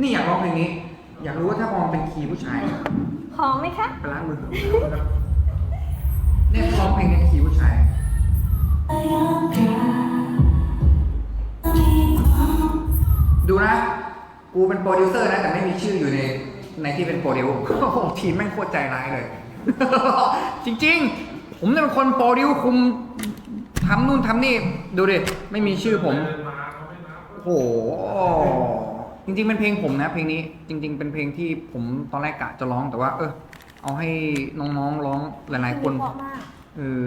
นี่อยากร้องเพลงนี้ อยากรู้ว่าถ้าพอมันเป็นคีย์ผู้ชายหอมไหมคะไปล้างมือเนี่ยร้องเพลงในคีย์ผู้ชายดูนะ กูเป็นโปรดิวเซอร์นะ แต่ไม่มีชื่ออยู่ในในที่เป็นโปรดิวโอ้โหทีมแม่งโคตรใจร้ายเลย จริง ๆ ผมเนี่ยเป็นคนโปรดิวคุมทำนู่นทำนี่ ดูดิ ไม่มีชื่อผม โอ้โห จริงๆเป็นเพลงผมนะ เพลงนี้จริง ๆ เป็นเพลงที่ผมตอนแรกกะจะร้องแต่ว่า เออเอาให้น้องๆร้องหลายๆคนเพราะมากเออ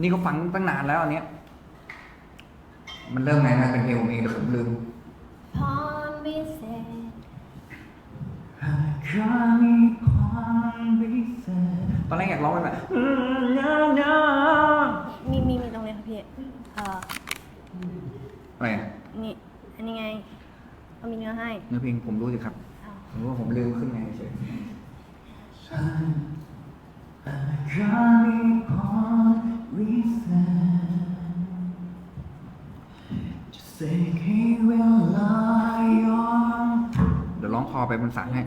นี่ก็ฟังตั้งนานแล้วอันเนี้ย มันเริ่มไงนะเป็นเพลงผมเองแต่ผมลืมพรวิเศษตอนแรกอยากร้องเป็นแบบมีมีมีตรงนี้ค่ะพี่เอ่ออะไรอะนี่อันนี้ไงเขา มีเนื้อให้ เนื้อเพลงผมรู้สิครับอ้าวผมรู้ว่าผมลืมขึ้นไงเฉยเดี๋ยวร้องคอไปบนสารให้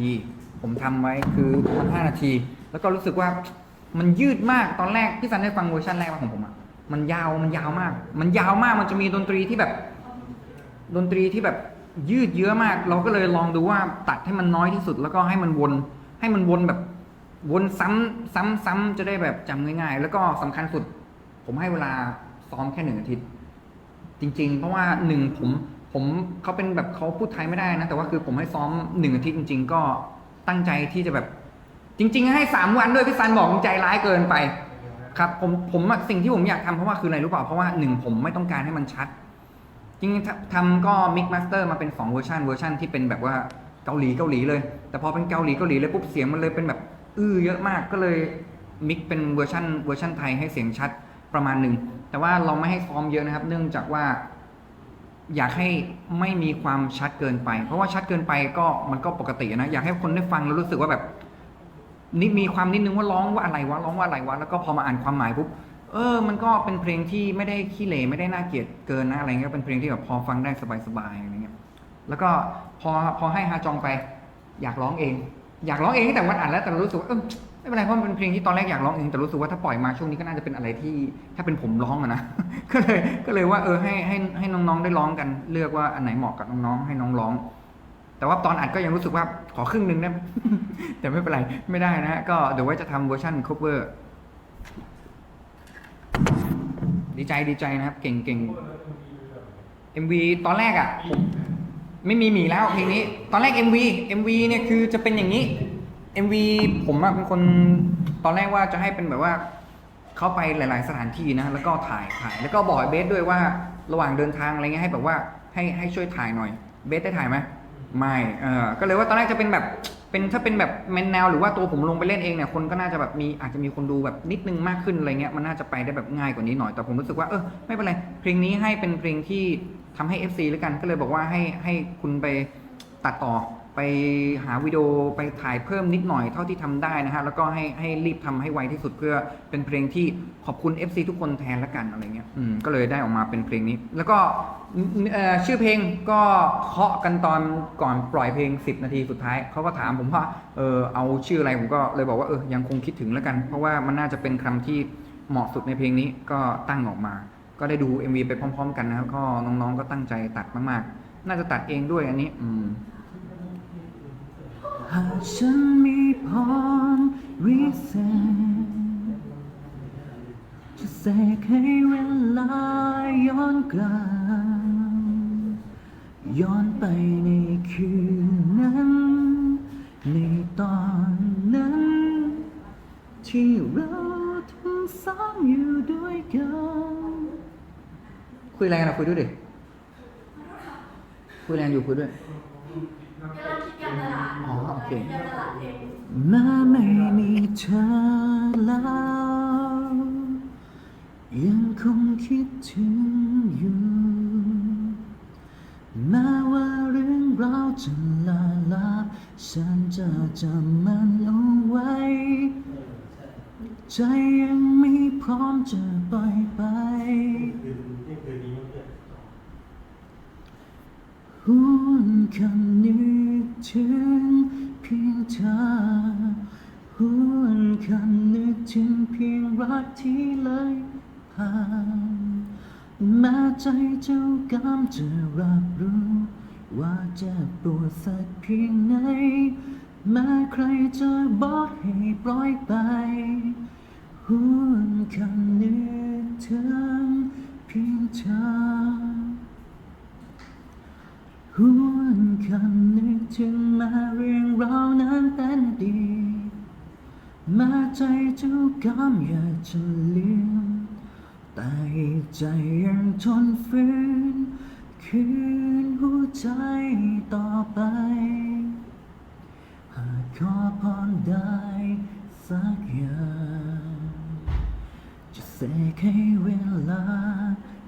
ทีผมทำไว้คือมัน5นาที แล้วก็รู้สึกว่ามันยืดมากตอนแรกพี่ซันได้ฟังเวอร์ชันแรกของผมอะมันยาวมันยาวมาก มันยาวมากมันจะมีดนตรีที่แบบ ดนตรีที่แบบยืดเยื้อมาก เราก็เลยลองดูว่าตัดให้มันน้อยที่สุด แล้วก็ให้มันวน ให้มันวนแบบ วนซ้ำซ้ำซ้ำจะได้แบบจำง่าย ๆ แล้วก็สำคัญสุด ผมให้เวลาซ้อมแค่หนึ่งอาทิตย์ จริง ๆ เพราะว่าหนึ่งผม ผมเขาเป็นแบบเขาพูดไทยไม่ได้นะ แต่ว่าคือผมให้ซ้อมหนึ่งอาทิตย์จริง ๆ ก็ตั้งใจที่จะแบบ จริง ๆ ให้สามวันด้วยพี่ซันบอกผมใจร้ายเกินไป ครับผมผมอะสิ่งที่ผมอยากทำเพราะว่าคืออะไรรู้เปล่าเพราะว่าหนึ่งผมไม่ต้องการให้มันชัด จริงๆทำทำก็มิกมาสเตอร์มาเป็น2เวอร์ชันเวอร์ชันที่เป็นแบบว่าเกาหลีเกาหลีเลย แต่พอเป็นเกาหลีเกาหลีเลยปุ๊บเสียงมันเลยเป็นแบบอื้อเยอะมากก็เลยมิกเป็นเวอร์ชันเวอร์ชันไทยให้เสียงชัดประมาณหนึ่งแต่ว่าเราไม่ให้ซ้อมเยอะนะครับ เนื่องจากว่า อยากให้ไม่มีความชัดเกินไป เพราะว่าชัดเกินไปก็มันก็ปกตินะ อยากให้คนได้ฟังแล้วรู้สึกว่าแบบนี่มีความนิดนึงว่าร้องว่าอะไรวะร้องว่าอะไรวะแล้วก็พอมาอ่านความหมายปุ๊บเออ มันก็เป็นเพลงที่ไม่ได้ขี้เหร่ไม่ได้น่าเกลียดเกินนะอะไรเงี้ยเป็นเพลงที่แบบพอฟังได้สบายๆอะไรเงี้ยแล้วก็พอพอให้ฮาจองไป อยากร้องเอง อยากร้องเองแต่วันอ่านแล้วแต่รู้สึกว่าเออ เป็นไรเพราะมันเป็นเพลงที่ตอนแรกอยากร้องเองแต่รู้สึกว่าถ้าปล่อยมาช่วงนี้ก็น่าจะเป็นอะไรที่ ถ้าเป็นผมร้องอะนะ ก็เลยก็เลยว่าเออให้ให้ให้น้องๆได้ร้องกัน เลือกว่าอันไหนเหมาะกับน้องๆให้น้องร้อง แต่ว่าตอนอัดก็ยังรู้สึกว่าขอครึ่งหนึ่งได้ไหมแต่ไม่เป็นไรไม่ได้นะก็เดี๋ยวไว้จะทำเวอร์ชัน cover ดีใจดีใจนะครับ เก่งเก่ง MV ตอนแรกอะผมไม่มีหมีแล้วเพลงนี้ ตอนแรก MV MV เนี่ยคือจะเป็นอย่างนี้ MV ผมอะเป็นคนตอนแรกว่าจะให้เป็นแบบว่าเขาไปหลาย ๆ สถานที่นะ แล้วก็ถ่ายถ่าย แล้วก็บอกไอ้เบสด้วยว่าระหว่างเดินทางอะไรเงี้ยให้แบบว่าให้ให้ช่วยถ่ายหน่อย เบสได้ถ่ายไหมไม่เออก็เลยว่าตอนแรกจะเป็นแบบเป็นถ้าเป็นแบบแมนแนวหรือว่าตัวผมลงไปเล่นเองเนี่ยคนก็น่าจะแบบมีอาจจะมีคนดูแบบนิดนึงมากขึ้นอะไรเงี้ยมันน่าจะไปได้แบบง่ายกว่านี้หน่อยแต่ผมรู้สึกว่าเออไม่เป็นไรเพลงนี้ให้เป็นเพลงที่ทำให้ FC แล้วกันก็เลยบอกว่าให้ให้คุณไปตัดต่อ ไปหาวิดีโอไปถ่ายเพิ่มนิดหน่อยเท่าที่ทำได้นะฮะแล้วก็ให้ให้รีบทำให้ไวที่สุดเพื่อเป็นเพลงที่ขอบคุณ FC ทุกคนแทนละกันอะไรเงี้ยอืมก็เลยได้ออกมาเป็นเพลงนี้ แล้วก็ชื่อเพลงก็เคาะกันตอนก่อนปล่อยเพลง 10 นาทีสุดท้ายเขาก็ถามผมว่าเออเอาชื่ออะไรผมก็เลยบอกว่าเออยังคงคิดถึงแล้วกัน เพราะว่ามันน่าจะเป็นคำที่เหมาะสุดในเพลงนี้ก็ตั้งออกมา ก็ได้ดู MV ไปพร้อม ๆ กันนะครับก็น้องๆก็ตั้งใจตัดมากๆ น่าจะตัดเองด้วยอันนี้ อืม หากฉันมีพรวิเศษจะเสกให้เวลาย้อนกลับย้อนไปในคืนนั้น ในตอนนั้น ที่เราทั้งสองอยู่ด้วยกันคุยอะไรกันอะคุยด้วยดิคุยอะไรกันอยู่คุยด้วย เคแม้ไม่มีเธอแล้วยังคงคิดถึงอยู่แม้ว่าเรื่องราวจะลาลาฉันจะจำมันเอาไว้ ใจยังไม่พร้อมจะปล่อยไปหวนคำนึกถึงเพียงเธอหวนคำนึกถึงเพียงรักที่เลยผ่านแม้ใจเจ้ากำจะรับรู้ว่าจะปวดสักเพียงไหนแม้ใครจะบอกให้ปล่อยไปหวนคำนึกถึงเพียงเธอหวนคำนึกถึงมาเรื่ งรานั้นเป็นอดีตมาใจเจ้ากำอยากจะลืมแต่ใจยังทนฝืนคืนหัวใจต่อไป หากขอพรได้สักอย่างจะเสกให้เวลา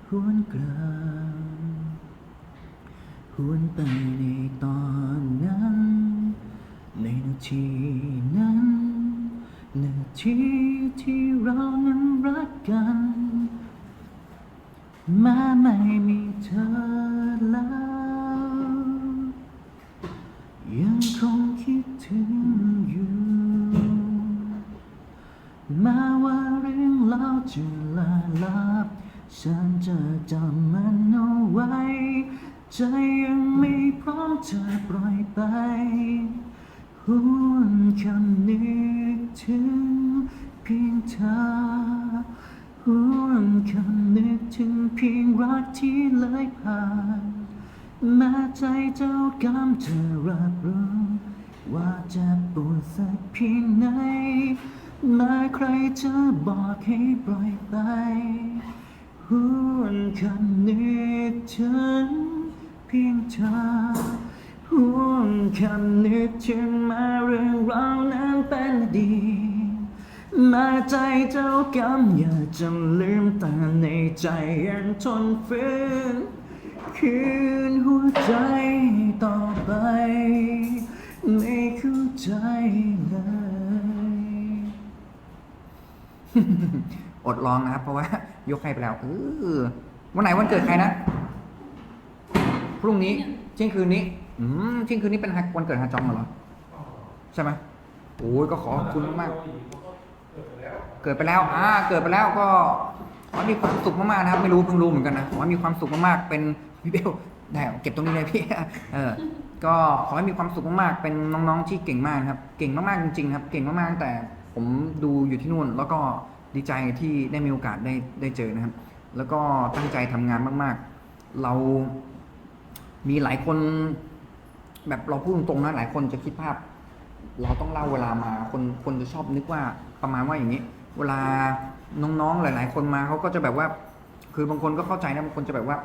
หวนกลับหวนไปในตอนนั้น ในนาทีนั้น นาทีที่เรานั้นรักกันแม้ไม่มีเธอแล้ว ยังคงคิดถึงอยู่แม้ว่าเรื่องเราจะลาลับ ฉันจะจำมันเอาไว้ ใจยังไม่พร้อมจะปล่อยไป หวนคำนึกถึงเพียงเธอหวนคำนึกถึงเพียงรักที่เลยผ่านแม้ใจเจ้ากำจะรับรู้ว่าจะปวดสักเพียงไหนแม้ใครจะบอกให้ปล่อยไปหวนคำนึกถึงเพียงเธอ ห่วงคำนึกถึงมาเรื่องราวนั้นเป็นอดีตมาใจเจ้ากรรมอย่าจำลืมแต่ในใจยังทนฝืนคืนหัวใจต่อไป ไม่เข้าใจเลย อดร้องนะครับ เพราะว่า ยกให้ไปแล้วเออวันไหนวันเกิดใครนะ พรุ่งนี้เที่ยงคืนนี้ อืมเที่ยงคืนนี้เป็นวันเกิดฮาจองเหรอ ใช่ไหมโอ้ยก็ขอบคุณมากๆเกิดไปแล้ว อ่า เกิดไปแล้วก็ขอให้มีความสุขมากๆนะครับ ไม่รู้เพิ่งรู้เหมือนกันนะขอให้มีความสุขมากๆ เป็นพี่เบลได้เก็บตรงนี้เลยพี่ เออ ก็ขอให้มีความสุขมากๆ เป็นน้องๆที่เก่งมากครับ เก่งมากๆจริงๆครับ เก่งมากๆแต่ผมดูอยู่ที่นู่น แล้วก็ดีใจที่ได้มีโอกาสได้ได้เจอนะครับ แล้วก็ตั้งใจทำงานมาก ๆ เรามีหลายคน แบบเราพูดตรงๆนะหลายคนจะคิดภาพ เราต้องเล่าเวลามาคนคนจะชอบนึกว่าประมาณว่าอย่างนี้ เวลาน้องๆหลาย ๆ คนมาเขาก็จะแบบว่า คือบางคนก็เข้าใจนะบางคนจะแบบว่า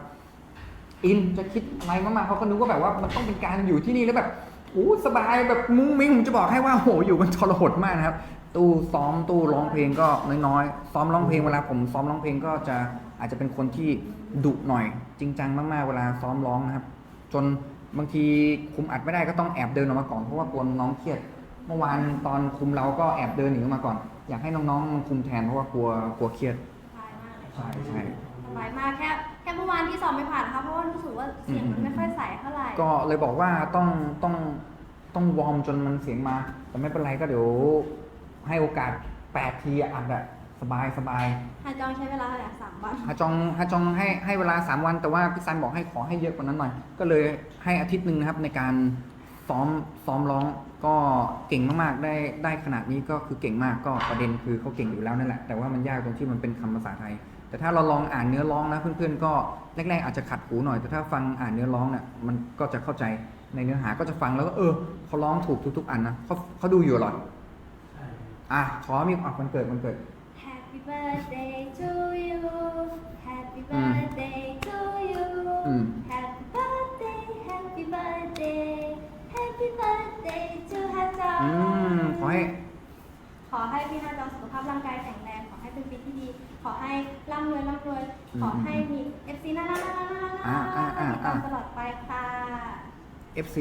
อินจะคิดอะไรมากๆเขาก็นึกว่าแบบว่ามันต้องเป็นการอยู่ที่นี่แล้วแบบอู้สบายแบบมุ้งมิ้งผมจะบอกให้ว่าโหอยู่กันทรหดมากนะครับ ตู้ซ้อมตู้ร้องเพลงก็น้อยๆซ้อมร้องเพลงเวลาผมซ้อมร้องเพลงก็จะอาจจะเป็นคนที่ดุหน่อย จริงจังมากๆเวลาซ้อมร้องนะครับ จน บางทีคุมอัดไม่ได้ก็ต้องแอบเดินออกมาก่อนเพราะว่ากลัวน้องๆเครียด เมื่อวานตอนคุมเราก็แอบเดินหนีออกมาก่อน อยากให้น้องๆมาคุมแทนเพราะว่ากลัวกลัวเครียดสบายมากเลยใช่ใช่สบายมากแค่แค่เมื่อวานที่สอบไม่ผ่านนะคะเพราะว่ารู้สึกว่าเสียงมันไม่ค่อยใสเท่าไหร่ก็เลยบอกว่าต้องต้องต้องวอร์มจนมันเสียงมา แต่ไม่เป็นไรก็เดี๋ยวให้โอกาสแปดทีอัดอะ สบายสบายฮาจองใช้เวลาเท่าไหร่สามวันฮาจองฮาจองให้ให้เวลา 3 วัน แต่ว่าพี่ซันบอกให้ขอให้เยอะกว่านั้นหน่อย ก็เลยให้อาทิตย์หนึ่งนะครับในการซ้อมซ้อมร้องก็เก่งมากๆได้ได้ขนาดนี้ก็คือเก่งมากก็ประเด็นคือเขาเก่งอยู่แล้วนั่นแหละแต่ว่ามันยากตรงที่มันเป็นคำภาษาไทย แต่ถ้าเราลองอ่านเนื้อร้องนะเพื่อนๆก็แรกๆอาจจะขัดหูหน่อย แต่ถ้าฟังอ่านเนื้อร้องเนี่ยมันก็จะเข้าใจในเนื้อหาก็จะฟังแล้วก็เออเขาร้องถูกทุกๆ อันนะเขาเขาดูอยู่เหรออะขอมีอะมันเกิดมันเกิด Happy birthday to you Happy อืม birthday to you อืม Happy birthday Happy birthday Happy birthday to ฮาจองอืม ขอให้ ขอให้พี่ฮาจองสุขภาพร่างกายแข็งแรง ขอให้เป็นปีที่ดี ขอให้ร่ำรวยร่ำรวย อืมขอให้มี FC น่ารักน่ารักน่ารักอ่าอ่าอ่าอ่า ติดตามตลอดไปค่ะ FC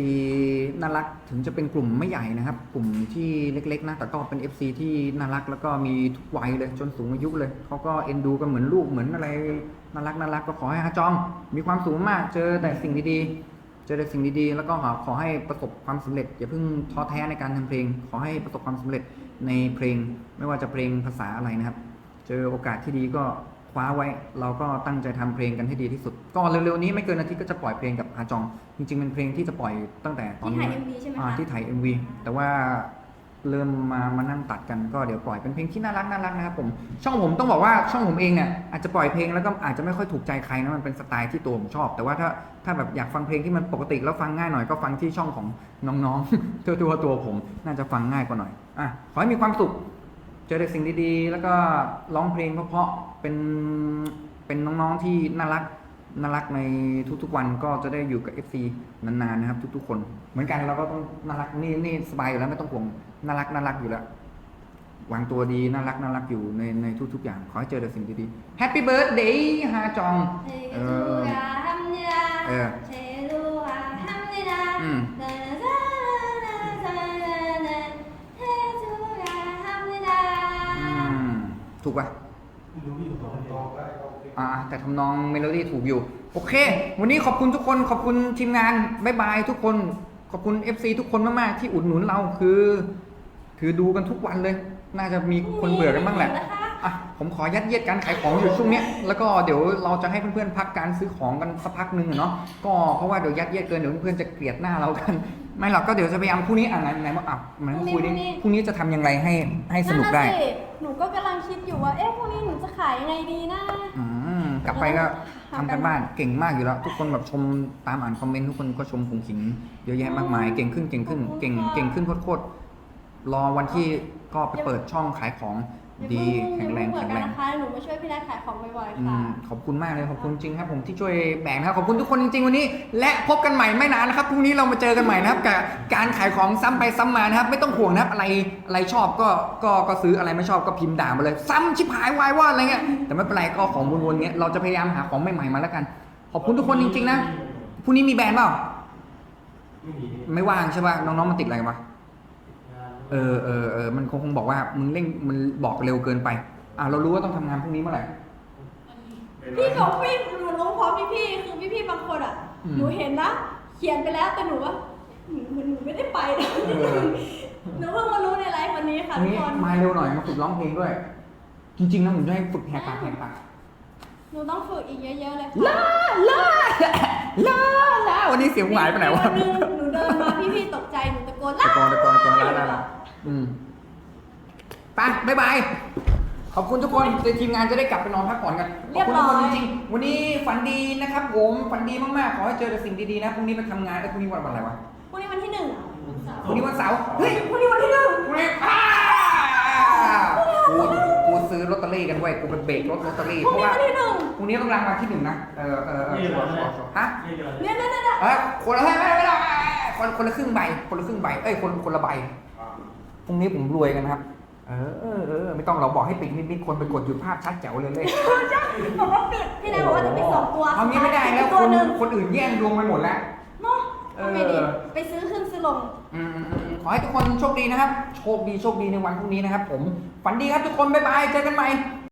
น่ารักถึงจะเป็นกลุ่มไม่ใหญ่นะครับ กลุ่มที่เล็กๆนะแต่ก็เป็น FC ที่น่ารักแล้วก็มีทุกวัยเลยจนสูงอายุเลยเขาก็เอ็นดูกันเหมือนลูกเหมือนอะไรน่ารักน่ารักก็ขอให้อาจอง มีความสุขมากเจอแต่สิ่งดีๆ เจอแต่สิ่งดีๆ แล้วก็ขอขอให้ประสบความสำเร็จ อย่าเพิ่งท้อแท้ในการทำเพลง ขอให้ประสบความสำเร็จในเพลง ไม่ว่าจะเพลงภาษาอะไรนะครับ เจอโอกาสที่ดีก็ ว้าไว้ เราก็ตั้งใจทำเพลงกันให้ดีที่สุด ก็เร็วๆนี้ไม่เกินอาทิตย์ก็จะปล่อยเพลงกับอาจอง จริงๆเป็นเพลงที่จะปล่อยตั้งแต่ตอนที่นี้ถ่าย MV ใช่ไหมอ่าคะที่ถ่าย MV แต่ว่าเริ่มมามานั่งตัดกันก็เดี๋ยวปล่อยเป็นเพลงที่น่ารักน่ารักนะครับผมช่องผมต้องบอกว่าช่องผมเองเนี่ยอาจจะปล่อยเพลงแล้วก็อาจจะไม่ค่อยถูกใจใครนะมันเป็นสไตล์ที่ตัวผมชอบ แต่ว่าถ้าถ้าแบบอยากฟังเพลงที่มันปกติแล้วฟังง่ายหน่อยก็ฟังที่ช่องของน้องๆตัวตัวตัวผมน่าจะฟังง่ายกว่าหน่อยอะขอให้มีความสุข เจอแต่สิ่งดีๆ แล้วก็ร้องเพลงเพราะๆเป็นเป็นน้องๆที่น่ารักน่ารักในทุกๆวันก็จะได้อยู่กับ FC นานๆนะครับ ทุกๆคน เหมือนกันเราก็ต้องน่ารักนี่นี่สบายอยู่แล้วไม่ต้องห่วงน่ารักน่ารักอยู่แล้ววางตัวดีน่ารักน่ารักอยู่ในในทุกๆอย่าง ขอให้เจอแต่สิ่งดีๆ Happy Birthday ฮาจอง เออ เอออื ป่ะอ่าแต่ทำนองเมโลดี้ถูกอยู่ โอเค วันนี้ขอบคุณทุกคนขอบคุณทีมงานบายบายทุกคน ขอบคุณ FC ทุกคนมากๆ ที่อุดหนุนเราคือ คือดูกันทุกวันเลย น่าจะมีคนเบื่อกันบ้างแหละอะผมขอยัดเยียดการขายของอยู่ช่วงเนี้ยแล้วก็เดี๋ยวเราจะให้เพื่อนๆพักการซื้อของกันสักพักหนึ่งอะเนาะก็เพราะว่าเดี๋ยวยัดเยียดเกินเดี๋ยวเพื่อนๆจะเกลียดหน้าเรากัน ไม่หรอกก็เดี๋ยวจะพยายามพรุ่งนี้อะไหนไหนมาอะมันคุยดิพรุ่งนี้จะทำยังไงให้ให้สนุกได้ อยู่ว่าเอ๊ะพรุ่งนี้หนูจะขายยังไงดีนะ อืมกลับไปก็ทำกันบ้านเก่งมากอยู่แล้ว ทุกคนแบบชมตามอ่านคอมเมนต์ทุกคนก็ชมผงขิงเยอะแยะมากมาย เก่งขึ้นเก่งขึ้น เก่งเก่งขึ้นโคตรๆรอวันที่ก็ไปเปิดช่องขายของ ดีแข็งแรงเหมืแข็อนงกัแรนงนะคะหนูมาช่วยพี่นัทขายของบ่อยๆอืค่ะมขอบคุณมากเลยขอบคุณจริงครับ ผมที่ช่วยแบ่งนะครับขอบคุณทุกคนจริงๆวันนี้ และพบกันใหม่ไม่นานนะครับพรุ่งนี้เรามาเจอกันใหม่นะครับกับการขายของซ้ำไปซ้ำมานะครับ ไม่ต้องห่วงนะครับอะไรอะไรชอบก็ก็ก็ซื้ออะไรไม่ชอบก็พิมพ์ด่ามาเลย ซ้ำชิบหายวายวอดอะไรเงี้ยแต่ไม่เป็นไรก็ของวนๆเงี้ยเราจะพยายามหาของใหม่ๆมาแล้วกัน ขอบคุณทุกคนจริง ๆ นะพรุ่งนี้มีแบรนด์เปล่าไม่มีไม่ว่างใช่ป่ะน้องๆมันติดอะไรกันวะงาน เออเออเออมันคงคงบอกว่ามึงเร่งมันบอกเร็วเกินไปอะเรารู้ว่าต้องทำงานพรุ่งนี้เมื่อไหร่ พี่บอกพี่หนูรู้พร้อมพี่พี่ๆคือพี่พี่ๆบางคนอะ อืม หนูเห็นนะ เขียนไปแล้วแต่หนูว่าหนูหนูไม่ได้ไปนะเออหนูเพิ่งมารู้ในไลฟ์วันนี้ค่ะวันทุกนี้คนมาเร็วหน่อยมาฝึกร้องเพลงด้วย จริงๆนะผมจะให้ฝึกแหกปากแหกปากหนูต้องฝึกอีกเยอะๆเลยลาลาลาลาวันนี้เสียงหายไปไหนวะวันหนึงหนู เดินมาพี่พี่ๆตกใจหนูตะโกนตะล่าโกนตะโกนตะโกนลาลาลาอืมไปบ๊ายบาย ขอบคุณทุกคนเดี๋ยวทีมงานจะได้กลับไปนอนพักผ่อนกัน ขอบคุณทุกคนจริงๆวันนี้ฝันดีนะครับผมฝันดีมากๆ ขอให้เจอแต่สิ่งดีๆนะ พรุ่งนี้ไปทำงานไอ้ยพรุ่งนี้วันวันอะไรวะ พรุ่งนี้วันที่หนึ่งพรุ่งนี้วันเสาร์ เฮ้ย พรุ่งนี้วันที่หนึ่งพรุ่งนี้อ้ากูกูซื้อลอตเตอรี่กันไว้ยกูไปเบรกรถลอตเตอรี่พรุ่งเพราะนี้ว่าวันที่หนึ่งพรุ่งนี้ต้องรางวัลที่หนึ่งนะ เออเออเออนี่เหรอฮะนี่เหรอเนี่ยเนี่ยเนี่ยเนี่ยเออคนละไม่ไม่ไม่ไม่ คนคนละครึ่งใบ คนละครึ่งใบ เอ้ยคนคนละใบพรุ่งนี้ผมรวยกันนะครับ เออเออเออไม่ต้องเราบอกให้ปิดนิดๆคนไปกดหยุดภาพชัดแจ๋วเลยเลยบอกว่าปิดพี่นายบอกว่าจะปิดสองตัวเอางี้ไม่ได้แล้วตัควนหนึ่งคนอื่นแย่งดวงไปหมดแล้ว เนาะเออ ทำไงดีไปซื้อขึ้นซื้อลง อืมอืมอืมขอให้ทุกคนโชคดีนะครับ โชคดีโชคดีในวันพรุ่งนี้นะครับ ผมฝันดีครับทุกคนบ๊ายบายเจอกันใหม่